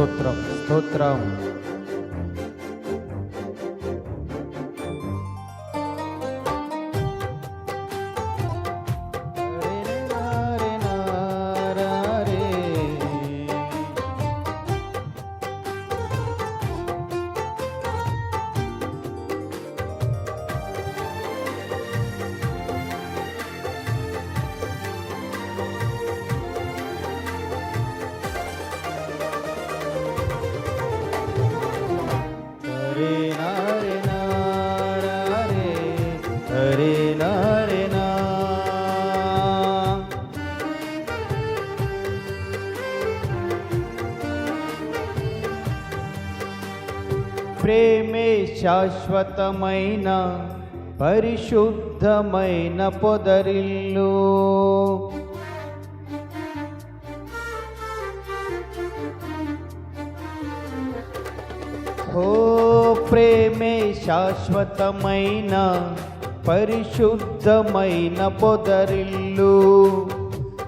స్తోత్రం స్తోత్రం హరే నారే నా ప్రేమే శాశ్వతమైన పరిశుద్ధమైన పొదరిల్లు ఓ ప్రేమే శాశ్వతమైన పరిశుద్ధమైన పొదరిల్లు.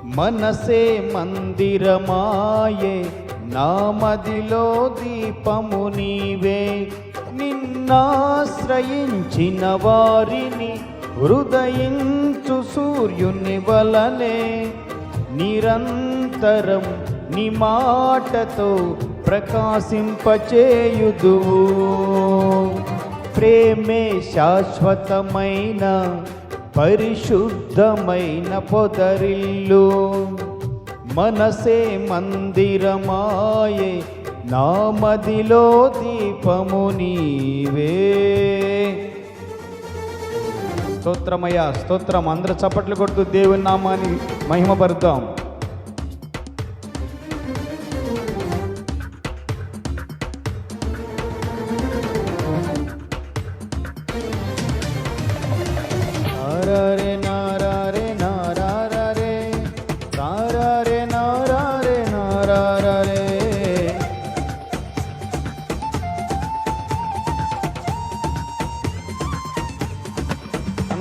మనసే మందిరమాయే నామదిలో దీపము నీవే. నిన్నాశ్రయించిన వారిని హృదయించు సూర్యుని వలనే. నిరంతరం నీ మాటతో ప్రకాశింపచేయుదువు. ప్రేమే శాశ్వతమైన పరిశుద్ధమైన పొదరిల్లు. మనసే మందిరమాయే నామదిలో దీపము నీవే. స్తోత్రమయ్యా స్తోత్రం. అందరూ చప్పట్లు కొడుతూ దేవుని నామాన్ని మహిమపరుద్దాం.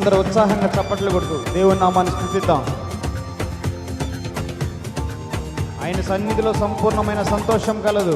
అందరూ ఉత్సాహంగా చప్పట్లు కొడుతూ దేవుని నామాన్ని స్థుతిద్దాం. ఆయన సన్నిధిలో సంపూర్ణమైన సంతోషం కలదు.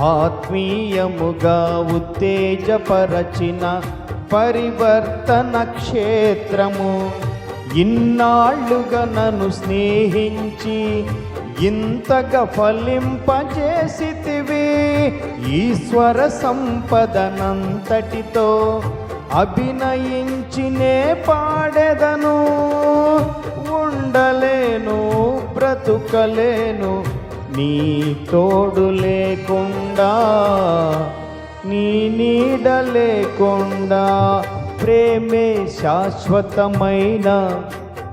ఆత్మీయముగా ఉత్తేజపరచిన పరివర్తన క్షేత్రము. ఇన్నాళ్ళుగా నన్ను స్నేహించి ఇంతగా ఫలింపజేసితివి. ఈశ్వర సంపదనంతటితో అభినయించినే పాడెదను. ఉండలేను బ్రతుకలేను నీ తోడు లేకుండా నీ నీడ లేకుండా ప్రేమే శాశ్వతమైన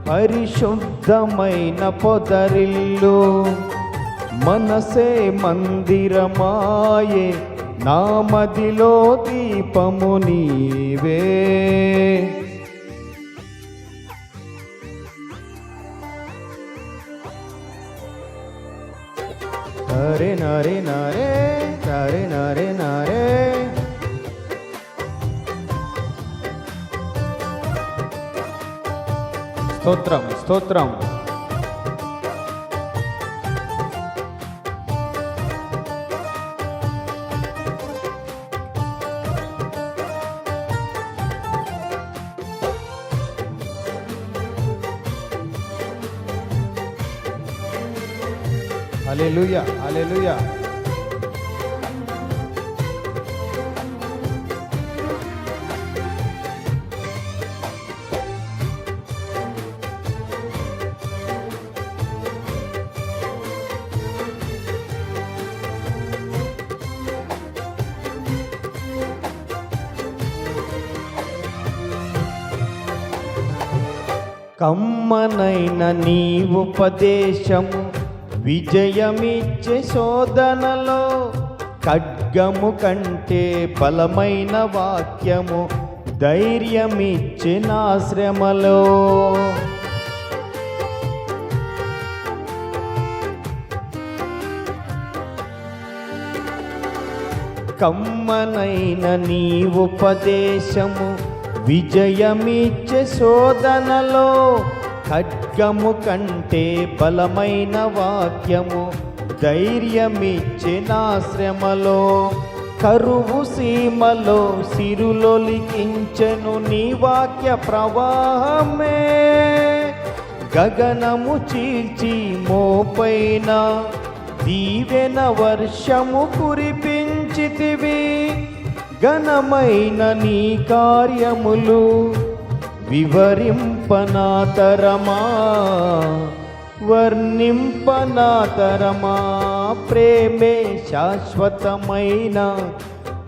పరిశుద్ధమైన పొదరిల్లు. మనసే మందిరమాయే నామదిలో దీపము నీవే. నరే నరే నరే నరే నరే నరే. స్తోత్రం స్తోత్రం. అలెలుయ అలెలుయ కమ్మనైన నీ ఉపదేశము విజయమిచ్చే శోధనలో ఖడ్గము కంటే బలమైన వాక్యము ధైర్యమిచ్చే నా శ్రమలో. కమ్మనైన నీ ఉపదేశము విజయమిచ్చే శోధనలో ఖడ్గము కంటే బలమైన వాక్యము ధైర్యమిచ్చే నా శ్రమలో. కరువు సీమలో సిరులొలికించెను నీ వాక్య ప్రవాహమే. గగనము చీల్చి మోపైన దీవెన వర్షము కురిపించితివి. ఘనమైన నీ కార్యములు వివరింపనాతరమా? వర్ణింపనాతరమా? ప్రేమే శాశ్వతమైన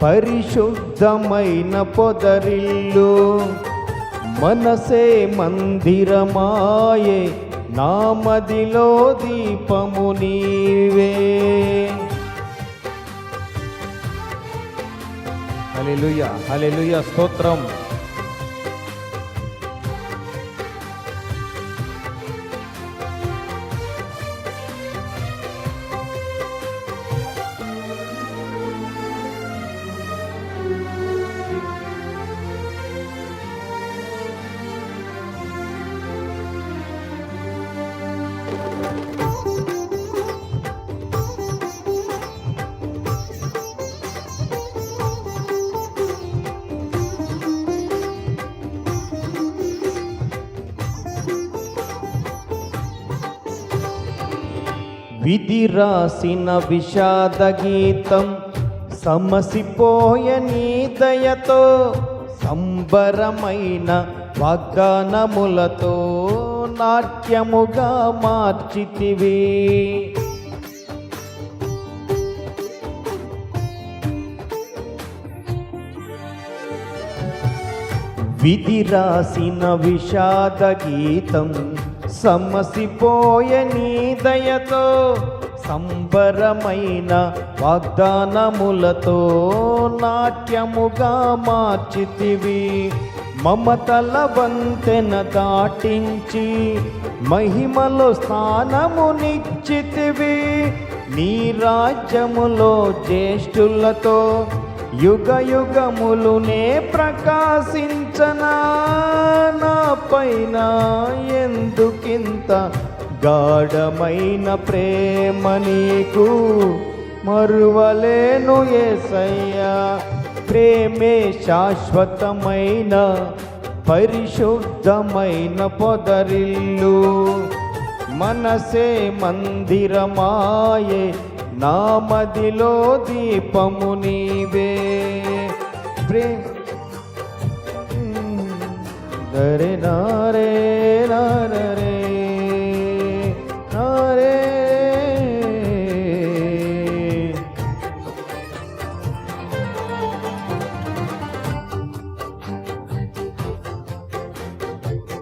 పరిశుద్ధమైన పొదరిల్లు. మనసే మందిరమాయే నామదిలో దీపము నీవే. హల్లెలూయా హల్లెలూయా స్తోత్రం. విధి రాసిన విషాద గీతం సమసిపోయ నీ దయతో సంబరమైన వాగ్దానములతో నాట్యముగా మార్చితివి. విధి రాసిన విషాద గీతం సమసిపోయే నీ దయతో సంబరమైన వాగ్దానములతో నాట్యముగా మార్చితివి. మమతల వంతెన దాటించి మహిమలో స్థానమునిచ్చితివి. నీ రాజ్యములో జ్యేష్ఠులతో యుగ యుగములునే ప్రకాశించనా నా పైన ఎందుకింత గాఢమైన ప్రేమ నీకు? మరువలేను ఏసయ్యా ప్రేమే శాశ్వతమైన పరిశుద్ధమైన పొదరిల్లు. మనసే మందిరమాయే నామదిలో దీపము నీవే ప్రే దరే నారే నారే